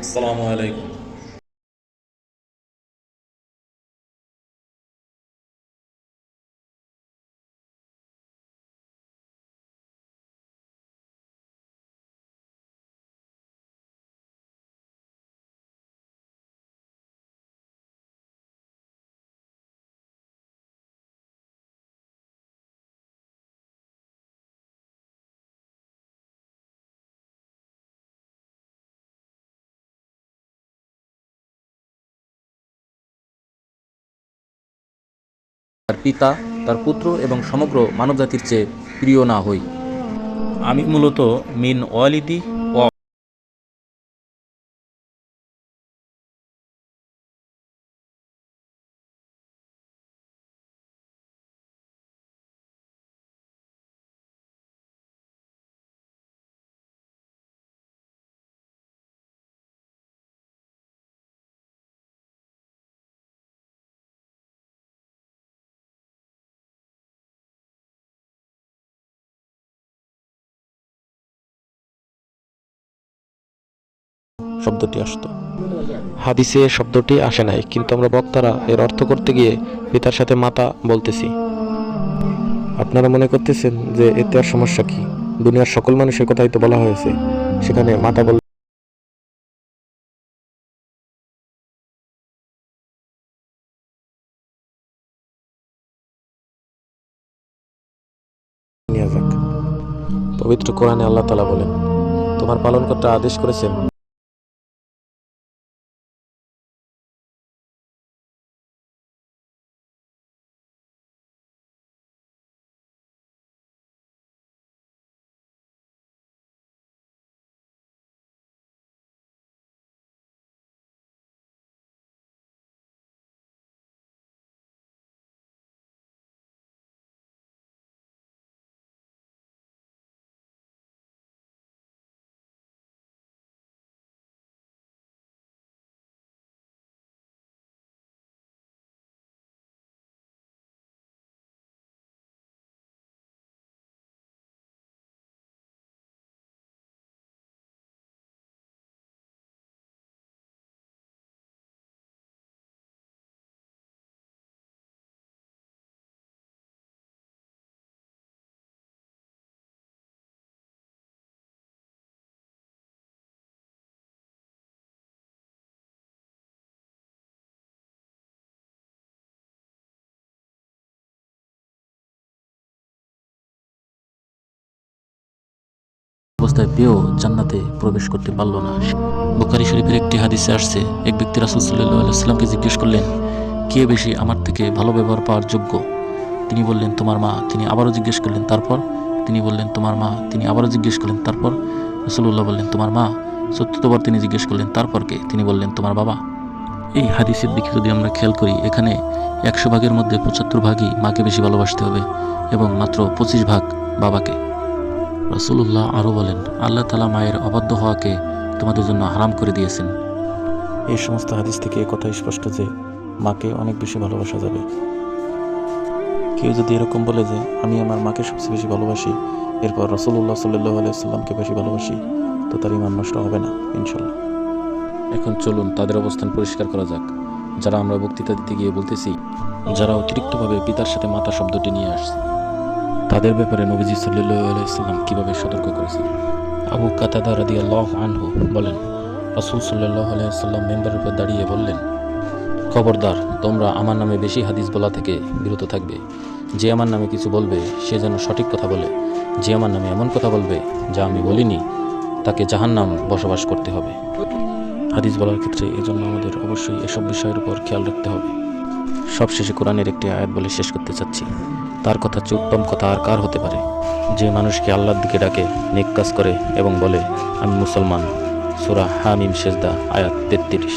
আসসালামু আলাইকুম। তার পিতা, তার পুত্র এবং সমগ্র মানবজাতির চেয়ে প্রিয় না হই। আমি মূলত মিন ওয়ালিদি শব্দটি আসতো। হাদিসে শব্দটি আসে নাই, কিন্তু আমরা বক্তারা এর অর্থ করতে গিয়ে পিতার সাথে মাতা বলতেছি। আপনারা মনে করতেছেন যে এতে আর সমস্যা কি? দুনিয়ার সকল মানুষের কথাই তো বলা হয়েছে, সেখানে মাতা বল পবিত্র কোরআনে আল্লাহ তালা বলেন, তোমার পালনকর্তা আদেশ করেছেন অবস্থায় পেয়েও জান্নাতে প্রবেশ করতে পারল না। বুখারি শরীফের একটি হাদিসে আসছে, এক ব্যক্তি রাসুল আলাইসাল্লামকে জিজ্ঞেস করলেন, কে বেশি আমার থেকে ভালো ব্যবহার পাওয়ার যোগ্য? তিনি বললেন, তোমার মা। তিনি আবারও জিজ্ঞেস করলেন, তারপর? তিনি বললেন, তোমার মা। তিনি আবারও জিজ্ঞেস করলেন, তারপর? রসুল্লাহ বললেন, তোমার মা। চতুর্থবার তিনি জিজ্ঞেস করলেন, তারপর কে? তিনি বললেন, তোমার বাবা। এই হাদিসের দিকে যদি আমরা খেয়াল করি, এখানে একশো ভাগের মধ্যে পঁচাত্তর ভাগই মাকে বেশি ভালোবাসতে হবে এবং মাত্র পঁচিশ ভাগ বাবাকে। রসুল্লাহ আরও বলেন আল্লাহ তালা মায়ের অবাধ্য হওয়াকে তোমাদের জন্য হারাম করে দিয়েছেন। এই সমস্ত হাদিস থেকে কথা স্পষ্ট যে মাকে অনেক বেশি ভালোবাসা যাবে। কেউ যদি এরকম বলে যে আমি আমার মাকে সবচেয়ে বেশি ভালোবাসি এরপর রসুল্লাহ সাল্লু আলাইসাল্লামকে বেশি ভালোবাসি তো তার ইমান নষ্ট হবে না ইনশাল্লাহ এখন চলুন তাদের অবস্থান পরিষ্কার করা যাক। যারা আমরা বক্তৃতা দিতে গিয়ে বলতেছি যারা অতিরিক্তভাবে পিতার সাথে মাতা শব্দটি নিয়ে আসছে। তাদের ব্যাপারে নবীজি সাল্লু কীভাবে সতর্ক করেছেন? আবু কাতাদা রাদি আল্লাহ আনহু বলেন, রসুল সাল্লাহ আলাইসাল্লাম মেম্বারের উপর দাঁড়িয়ে বললেন, খবরদার, তোমরা আমার নামে বেশি হাদিস বলা থেকে বিরত থাকবে। যে আমার নামে কিছু বলবে, সে যেন সঠিক কথা বলে। যে আমার নামে এমন কথা বলবে, যা আমি বলিনি, তাকে জাহান্নাম বসবাস করতে হবে। হাদিস বলার ক্ষেত্রে এজন্য আমাদের অবশ্যই এসব বিষয়ের উপর খেয়াল রাখতে হবে। সবশেষে কোরআনের একটি আয়াত বলে শেষ করতে চাচ্ছি। তার কথা চেয়ে উত্তম কথা আর কার হতে পারে? যে মানুষকে আল্লাহর দিকে ডাকে, নেক কাজ করে এবং বলে, আমি মুসলমান। সুরা হামিম শেজদা আয়াত তেত্রিশ।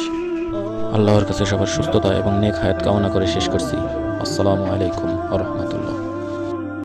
আল্লাহর কাছে সবার সুস্থতা এবং নেক হায়াত কামনা করে শেষ করছি। আসসালামু আলাইকুম রহমতুল্লাহ।